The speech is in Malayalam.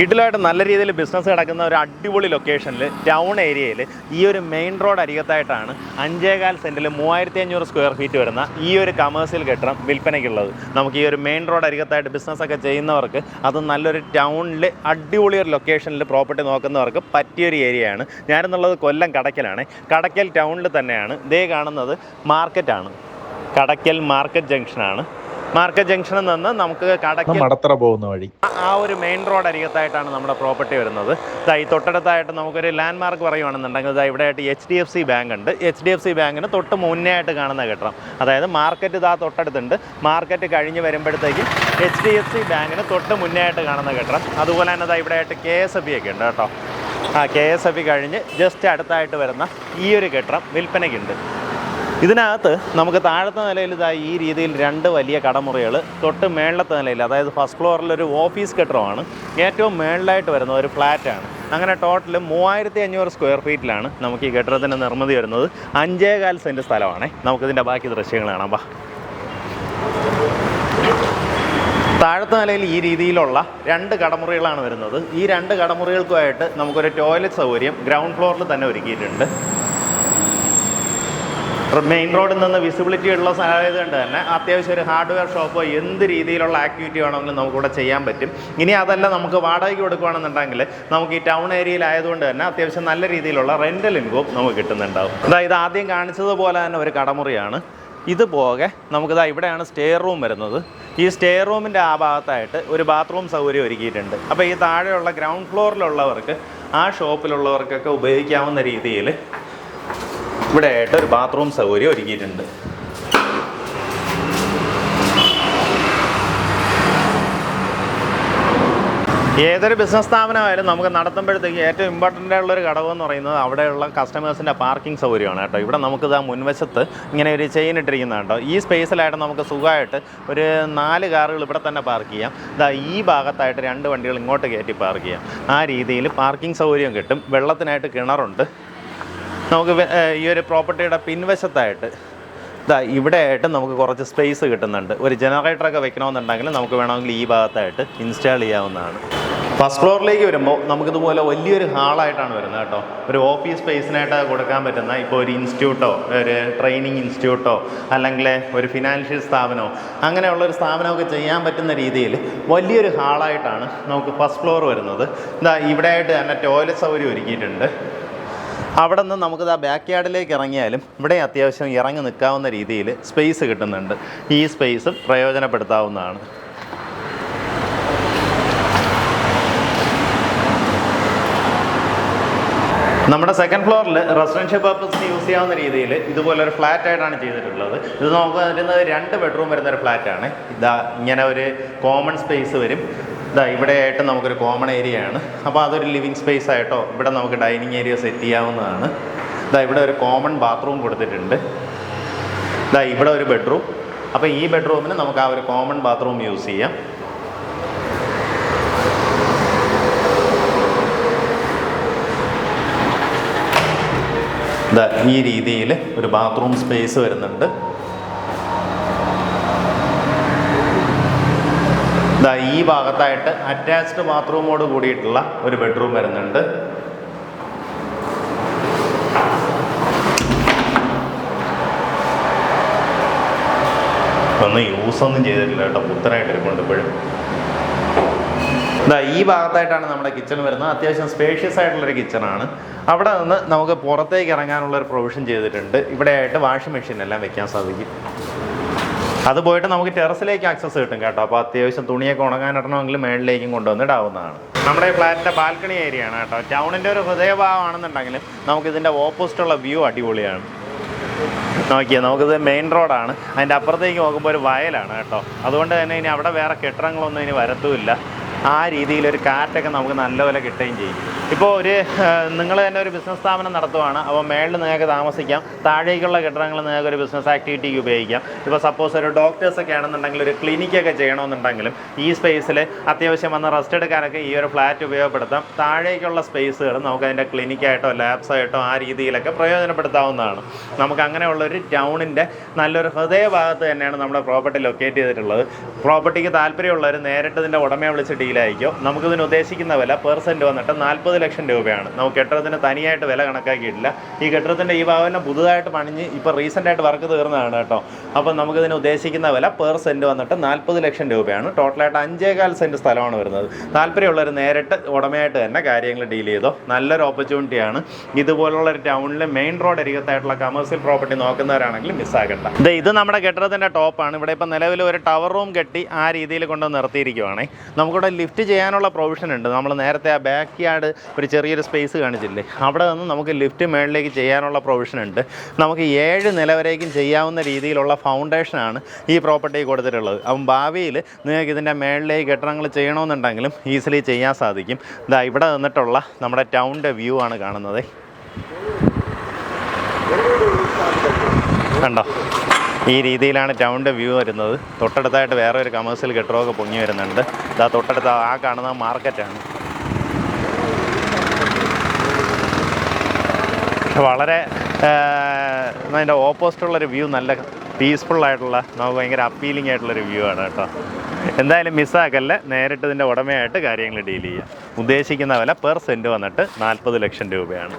കിഡിലായിട്ട് നല്ല രീതിയിൽ ബിസിനസ് കിടക്കുന്ന ഒരു അടിപൊളി ലൊക്കേഷനിൽ ടൗൺ ഏരിയയിൽ ഈ ഒരു മെയിൻ റോഡ് അരികത്തായിട്ടാണ് അഞ്ചേകാൽ സെന്റിൽ മൂവായിരത്തി അഞ്ഞൂറ് സ്ക്വയർ ഫീറ്റ് വരുന്ന ഈ ഒരു കമേഴ്സ്യൽ കെട്ടിടം വിൽപ്പനയ്ക്കുള്ളത്. നമുക്ക് ഈ ഒരു മെയിൻ റോഡ് അരികത്തായിട്ട് ബിസിനസ്സൊക്കെ ചെയ്യുന്നവർക്ക് അത് നല്ലൊരു ടൗണിൽ അടിപൊളി ഒരു ലൊക്കേഷനിൽ പ്രോപ്പർട്ടി നോക്കുന്നവർക്ക് പറ്റിയൊരു ഏരിയയാണ് ഞാനെന്നുള്ളത് കൊല്ലം കടക്കലാണ്. കടക്കൽ ടൗണിൽ തന്നെയാണ്. ഇതേ കാണുന്നത് മാർക്കറ്റാണ് കടക്കൽ മാർക്കറ്റ് ജംഗ്ഷനാണ് മാർക്കറ്റ് ജംഗ്ഷനിൽ നിന്ന് നമുക്ക് കടക്ക് മടത്തറ പോകുന്ന വഴി. ആ- ഒരു മെയിൻ റോഡ് അരികത്തായിട്ടാണ് നമ്മുടെ പ്രോപ്പർട്ടി വരുന്നത്. ഇതായി ഈ തൊട്ടടുത്തായിട്ട് നമുക്കൊരു ലാൻഡ് മാർക്ക് പറയുവാണെന്നുണ്ടെങ്കിൽ ദാ ഇവിടെ ആയിട്ട് H D F C bank ഉണ്ട്. എച്ച് ഡി എഫ് സി ബാങ്കിന് തൊട്ട് മുന്നേ ആയിട്ട് കാണുന്ന കെട്ടിടം. അതായത് മാർക്കറ്റ് ഇതാ തൊട്ടടുത്തുണ്ട്. മാർക്കറ്റ് കഴിഞ്ഞ് വരുമ്പോഴത്തേക്കും എച്ച് ഡി എഫ് സി ബാങ്കിന് തൊട്ട് മുന്നേ ആയിട്ട് കാണുന്ന കെട്ടിടം. അതുപോലെ തന്നെ ഇവിടെ ആയിട്ട് കെ എസ് എഫ് ബി ഒക്കെ ഉണ്ട് കേട്ടോ. ആ കെ എസ് എഫ് ബി കഴിഞ്ഞ് ജസ്റ്റ് അടുത്തായിട്ട് വരുന്ന ഈ ഒരു കെട്ടിടം വിൽപ്പനയ്ക്കുണ്ട് ഇതിനകത്ത് നമുക്ക് താഴത്തെ നിലയിൽ ഇതാ ഈ രീതിയിൽ രണ്ട് വലിയ കടമുറികൾ തൊട്ട് മേളത്തെ നിലയിൽ അതായത് ഫസ്റ്റ് ഫ്ലോറിൽ ഒരു ഓഫീസ് കെട്ടിടമാണ്. ഏറ്റവും മേളിലായിട്ട് വരുന്ന ഒരു ഫ്ലാറ്റാണ്. അങ്ങനെ ടോട്ടൽ മൂവായിരത്തി അഞ്ഞൂറ് സ്ക്വയർ ഫീറ്റിലാണ് നമുക്ക് ഈ കെട്ടിടത്തിന്റെ നിർമ്മിതി വരുന്നത്. അഞ്ചേകാൽ സെന്റ് സ്ഥലമാണ്. നമുക്കിതിന്റെ ബാക്കി ദൃശ്യങ്ങൾ കാണാം. വാ. താഴത്തെ നിലയിൽ ഈ രീതിയിലുള്ള രണ്ട് കടമുറികളാണ് വരുന്നത്. ഈ രണ്ട് കടമുറികൾക്കുമായിട്ട് നമുക്കൊരു ടോയ്ലറ്റ് സൗകര്യം ഗ്രൗണ്ട് ഫ്ലോറിൽ തന്നെ ഒരുക്കിയിട്ടുണ്ട്. മെയിൻ റോഡിൽ നിന്ന് വിസിബിലിറ്റി ഉള്ള സാധ്യത കൊണ്ട് തന്നെ അത്യാവശ്യം ഒരു ഹാർഡ്വെയർ ഷോപ്പോ എന്ത് രീതിയിലുള്ള ആക്ടിവിറ്റി വേണമെങ്കിലും നമുക്കിവിടെ ചെയ്യാൻ പറ്റും. ഇനി അതല്ല നമുക്ക് വാടകയ്ക്ക് കൊടുക്കുകയാണെന്നുണ്ടെങ്കിൽ നമുക്ക് ഈ ടൗൺ ഏരിയയിലായതുകൊണ്ട് തന്നെ അത്യാവശ്യം നല്ല രീതിയിലുള്ള റെന്റൽ ഇൻകോം നമുക്ക് കിട്ടുന്നുണ്ടാവും. അതായത് ആദ്യം കാണിച്ചതുപോലെ തന്നെ ഒരു കടമുറിയാണ്. ഇത് പോകെ നമുക്കിതാ ഇവിടെയാണ് സ്റ്റെയർ റൂം വരുന്നത്. ഈ സ്റ്റെയർ റൂമിന്റെ ആ ഭാഗത്തായിട്ട് ഒരു ബാത്റൂം സൗകര്യം ഒരുക്കിയിട്ടുണ്ട്. അപ്പോൾ ഈ താഴെയുള്ള ഗ്രൗണ്ട് ഫ്ലോറിലുള്ളവർക്ക് ആ ഷോപ്പിലുള്ളവർക്കൊക്കെ ഉപയോഗിക്കാവുന്ന രീതിയിൽ ഇവിടെ ആയിട്ട് ഒരു ബാത്റൂം സൗകര്യം ഒരുക്കിയിട്ടുണ്ട്. ഏതൊരു ബിസിനസ് സ്ഥാപനമായാലും നമുക്ക് നടത്തുമ്പോഴത്തേക്ക് ഏറ്റവും ഇമ്പോർട്ടന്റ് ആയിട്ടുള്ള ഒരു ഘടകം എന്ന് പറയുന്നത് അവിടെയുള്ള കസ്റ്റമേഴ്സിന്റെ പാർക്കിംഗ് സൗകര്യമാണ് കേട്ടോ. ഇവിടെ നമുക്ക് ഇതാ മുൻവശത്ത് ഇങ്ങനെ ഒരു ചെയിൻ ഇട്ടിരിക്കുന്നത് കേട്ടോ. ഈ സ്പേസിലായിട്ട് നമുക്ക് സുഖമായിട്ട് ഒരു നാല് കാറുകൾ ഇവിടെ തന്നെ പാർക്ക് ചെയ്യാം. ഇതാ ഈ ഭാഗത്തായിട്ട് രണ്ട് വണ്ടികൾ ഇങ്ങോട്ട് കയറ്റി പാർക്ക് ചെയ്യാം. ആ രീതിയിൽ പാർക്കിംഗ് സൗകര്യം കിട്ടും. വെള്ളത്തിനായിട്ട് കിണറുണ്ട്. നമുക്ക് ഈ ഒരു പ്രോപ്പർട്ടിയുടെ പിൻവശത്തായിട്ട് ഇതാ ഇവിടെ ആയിട്ട് നമുക്ക് കുറച്ച് സ്പേസ് കിട്ടുന്നുണ്ട്. ഒരു ജനറേറ്ററൊക്കെ വെക്കണമെന്നുണ്ടെങ്കിൽ നമുക്ക് വേണമെങ്കിൽ ഈ ഭാഗത്തായിട്ട് ഇൻസ്റ്റാൾ ചെയ്യാവുന്നതാണ്. ഫസ്റ്റ് ഫ്ലോറിലേക്ക് വരുമ്പോൾ നമുക്കിതുപോലെ വലിയൊരു ഹാളായിട്ടാണ് വരുന്നത് കേട്ടോ. ഒരു ഓഫീസ് സ്പേസിനായിട്ട് കൊടുക്കാൻ പറ്റുന്ന ഇപ്പോൾ ഒരു ഇൻസ്റ്റിറ്റ്യൂട്ടോ ഒരു ട്രെയിനിങ് ഇൻസ്റ്റിറ്റ്യൂട്ടോ അല്ലെങ്കിൽ ഒരു ഫിനാൻഷ്യൽ സ്ഥാപനമോ അങ്ങനെയുള്ള ഒരു സ്ഥാപനമൊക്കെ ചെയ്യാൻ പറ്റുന്ന രീതിയിൽ വലിയൊരു ഹാളായിട്ടാണ് നമുക്ക് ഫസ്റ്റ് ഫ്ലോർ വരുന്നത്. ഇതാ ഇവിടെ ആയിട്ട് തന്നെ ടോയ്ലറ്റ് സൗകര്യം ഒരുക്കിയിട്ടുണ്ട്. അവിടെ നിന്ന് നമുക്ക് ആ ബാക്ക് യാർഡിലേക്ക് ഇറങ്ങിയാലും ഇവിടെ അത്യാവശ്യം ഇറങ്ങി നിൽക്കാവുന്ന രീതിയിൽ സ്പേസ് കിട്ടുന്നുണ്ട്. ഈ സ്പേസ് പ്രയോജനപ്പെടുത്താവുന്നതാണ്. നമ്മുടെ സെക്കൻഡ് ഫ്ലോറിൽ റെസിഡൻഷ്യൽ പർപ്പസിന് യൂസ് ചെയ്യാവുന്ന രീതിയിൽ ഇതുപോലെ ഒരു ഫ്ലാറ്റ് ആയിട്ടാണ് ചെയ്തിട്ടുള്ളത്. ഇത് നമുക്ക് വരുന്നത് രണ്ട് ബെഡ്റൂം വരുന്ന ഒരു ഫ്ലാറ്റാണ് ഇതാ ഇങ്ങനെ ഒരു കോമൺ സ്പേസ് വരും. ഇതാ ഇവിടെ ആയിട്ട് നമുക്കൊരു കോമൺ ഏരിയ ആണ്. അപ്പോൾ അതൊരു ലിവിങ് സ്പേസ് ആയിട്ടോ ഇവിടെ നമുക്ക് ഡൈനിങ് ഏരിയ സെറ്റ് ചെയ്യാവുന്നതാണ്. ഇതാ ഇവിടെ ഒരു കോമൺ ബാത്റൂം കൊടുത്തിട്ടുണ്ട്. ഇതാ ഇവിടെ ഒരു ബെഡ്റൂം അപ്പോൾ ഈ ബെഡ്റൂമിന് നമുക്ക് ആ ഒരു കോമൺ ബാത്റൂം യൂസ് ചെയ്യാം. ഈ രീതിയിൽ ഒരു ബാത്റൂം സ്പേസ് വരുന്നുണ്ട്. ഇതാ ഈ ഭാഗത്തായിട്ട് അറ്റാച്ച്ഡ് ബാത്റൂമോട് കൂടിയിട്ടുള്ള ഒരു ബെഡ്റൂം വരുന്നുണ്ട്. ഒന്നും യൂസ് ഒന്നും ചെയ്തിട്ടില്ല കേട്ടോ പുത്തനായിട്ട് ഇരിക്കുന്നുണ്ട് ഇപ്പോഴും. ഈ ഭാഗത്തായിട്ടാണ് നമ്മുടെ കിച്ചൺ വരുന്നത്. അത്യാവശ്യം സ്പേഷ്യസ് ആയിട്ടുള്ളൊരു കിച്ചണാണ് അവിടെ നിന്ന് നമുക്ക് പുറത്തേക്ക് ഇറങ്ങാനുള്ള ഒരു പ്രൊവിഷൻ ചെയ്തിട്ടുണ്ട്. ഇവിടെയായിട്ട് വാഷിംഗ് മെഷീൻ എല്ലാം വെക്കാൻ സാധിക്കും. അത് പോയിട്ട് നമുക്ക് ടെറസിലേക്ക് ആക്സസ് കിട്ടും കേട്ടോ. അപ്പോൾ അത്യാവശ്യം തുണിയൊക്കെ ഉണങ്ങാനിടണമെങ്കിൽ മേളിലേക്കും കൊണ്ടുവന്ന് ഇടാവുന്നതാണ്. നമ്മുടെ ഫ്ലാറ്റിന്റെ ബാൽക്കണി ഏരിയ ആണ് കേട്ടോ. ടൗണിന്റെ ഒരു ഹൃദയഭാഗമാണെന്നുണ്ടെങ്കിലും നമുക്ക് ഇതിന്റെ ഓപ്പോസിറ്റുള്ള വ്യൂ അടിപൊളിയാണ്. നോക്കിയാൽ നമുക്കിത് മെയിൻ റോഡാണ് അതിന്റെ അപ്പുറത്തേക്ക് നോക്കുമ്പോൾ ഒരു വയലാണ് കേട്ടോ. അതുകൊണ്ട് തന്നെ ഇനി അവിടെ വേറെ കെട്ടിടങ്ങളൊന്നും ഇനി വരത്തുമില്ല. ആ രീതിയിലൊരു കാറ്റൊക്കെ നമുക്ക് നല്ലപോലെ കിട്ടുകയും ചെയ്യും. ഇപ്പോൾ ഒരു നിങ്ങൾ തന്നെ ഒരു ബിസിനസ് സ്ഥാപനം നടത്തുവാണ്. അപ്പോൾ മേളിൽ നിങ്ങൾക്ക് താമസിക്കാം. താഴേക്കുള്ള കെട്ടിടങ്ങൾ നിങ്ങൾക്ക് ഒരു ബിസിനസ് ആക്ടിവിറ്റിക്ക് ഉപയോഗിക്കാം. ഇപ്പോൾ സപ്പോസ് ഒരു ഡോക്ടേഴ്സൊക്കെ ആണെന്നുണ്ടെങ്കിൽ ഒരു ക്ലിനിക്കൊക്കെ ചെയ്യണമെന്നുണ്ടെങ്കിലും ഈ സ്പേസിൽ അത്യാവശ്യം വന്ന റെസ്റ്റ് എടുക്കാനൊക്കെ ഈ ഒരു ഫ്ലാറ്റ് ഉപയോഗപ്പെടുത്താം. താഴേക്കുള്ള സ്പേസുകൾ നമുക്ക് അതിന്റെ ക്ലിനിക്കായിട്ടോ ലാബ്സായിട്ടോ ആ രീതിയിലൊക്കെ പ്രയോജനപ്പെടുത്താവുന്നതാണ്. നമുക്ക് അങ്ങനെയുള്ള ഒരു ടൗണിന്റെ നല്ലൊരു ഹൃദയഭാഗത്ത് തന്നെയാണ് നമ്മുടെ പ്രോപ്പർട്ടി ലൊക്കേറ്റ് ചെയ്തിട്ടുള്ളത്. പ്രോപ്പർട്ടിക്ക് താല്പര്യമുള്ളവർ നേരിട്ട് ഇതിന്റെ ഉടമയെ വിളിച്ച് ഡീലായിരിക്കും നമുക്കിതിന് ഉദ്ദേശിക്കുന്ന വില പെർസെന്റ് വന്നിട്ട് നാൽപ്പത് ലക്ഷം രൂപയാണ്. നമുക്ക് കെട്ടിടത്തിന് തനിയായിട്ട് വില കണക്കാക്കിയിട്ടില്ല. ഈ കെട്ടിടത്തിന്റെ ഈ ഭാഗം പുതുതായിട്ട് പണിഞ്ഞ് ഇപ്പോൾ റീസെന്റായിട്ട് വർക്ക് തീർന്നതാണ് കേട്ടോ. അപ്പം നമുക്കിതിന് ഉദ്ദേശിക്കുന്ന വില പെർ സെന്റ് വന്നിട്ട് നാൽപ്പത് ലക്ഷം രൂപയാണ്. ടോട്ടലായിട്ട് അഞ്ചേകാൽ സെന്റ് സ്ഥലമാണ് വരുന്നത്. താല്പര്യമുള്ളവർ നേരിട്ട് ഉടമയായിട്ട് തന്നെ കാര്യങ്ങൾ ഡീൽ ചെയ്തോ. നല്ലൊരു ഓപ്പർച്യൂണിറ്റിയാണ് ഇതുപോലുള്ള ഒരു ടൗണിലെ മെയിൻ റോഡ് അരികത്തായിട്ടുള്ള കമേഴ്സ്യൽ പ്രോപ്പർട്ടി നോക്കുന്നവരാണെങ്കിൽ മിസ്സാകണ്ട. ഇത് ഇത് നമ്മുടെ കെട്ടിടത്തിന്റെ ടോപ്പാണ് ഇവിടെ ഇപ്പോൾ നിലവിൽ ഒരു ടവർ റൂം കെട്ടി ആ രീതിയിൽ കൊണ്ട് നിർത്തിയിരിക്കുവാണേ. നമുക്കിവിടെ ലിഫ്റ്റ് ചെയ്യാനുള്ള പ്രൊവിഷൻ ഉണ്ട്. നമ്മൾ നേരത്തെ ആ ബാക്ക് യാർഡ് ഒരു ചെറിയൊരു സ്പേസ് കാണിച്ചില്ലേ? അവിടെ നിന്ന് നമുക്ക് ലിഫ്റ്റ് മേളിലേക്ക് ചെയ്യാനുള്ള പ്രൊവിഷൻ ഉണ്ട്. നമുക്ക് ഏഴ് നില വരേക്കും ചെയ്യാവുന്ന രീതിയിലുള്ള ഫൗണ്ടേഷനാണ് ഈ പ്രോപ്പർട്ടി കൊടുത്തിട്ടുള്ളത്. അപ്പം ഭാവിയിൽ നിങ്ങൾക്ക് ഇതിന്റെ മേളിലേക്ക് കെട്ടിടങ്ങൾ ചെയ്യണമെന്നുണ്ടെങ്കിലും ഈസിലി ചെയ്യാൻ സാധിക്കും. ഇതാ ഇവിടെ നിന്നിട്ടുള്ള നമ്മുടെ ടൗണിന്റെ വ്യൂ ആണ് കാണുന്നത്. കണ്ടോ? ഈ രീതിയിലാണ് ടൗണിന്റെ വ്യൂ വരുന്നത്. തൊട്ടടുത്തായിട്ട് വേറെ ഒരു കമേഴ്സ്യൽ കെട്ടിടമൊക്കെ പൊങ്ങി വരുന്നുണ്ട്. ഇതാ തൊട്ടടുത്ത ആ കാണുന്ന മാർക്കറ്റാണ് വളരെ അതിന്റെ ഓപ്പോസിറ്റുള്ളൊരു വ്യൂ നല്ല പീസ്ഫുൾ ആയിട്ടുള്ള നമുക്ക് ഭയങ്കര അപ്പീലിംഗ് ആയിട്ടുള്ളൊരു വ്യൂ ആണ് കേട്ടോ. എന്തായാലും മിസ്സാക്കല്ല നേരിട്ട് ഇതിന്റെ ഉടമയായിട്ട് കാര്യങ്ങൾ ഡീൽ ചെയ്യുക ഉദ്ദേശിക്കുന്ന വില പെർ സെന്റ് വന്നിട്ട് നാൽപ്പത് ലക്ഷം രൂപയാണ്.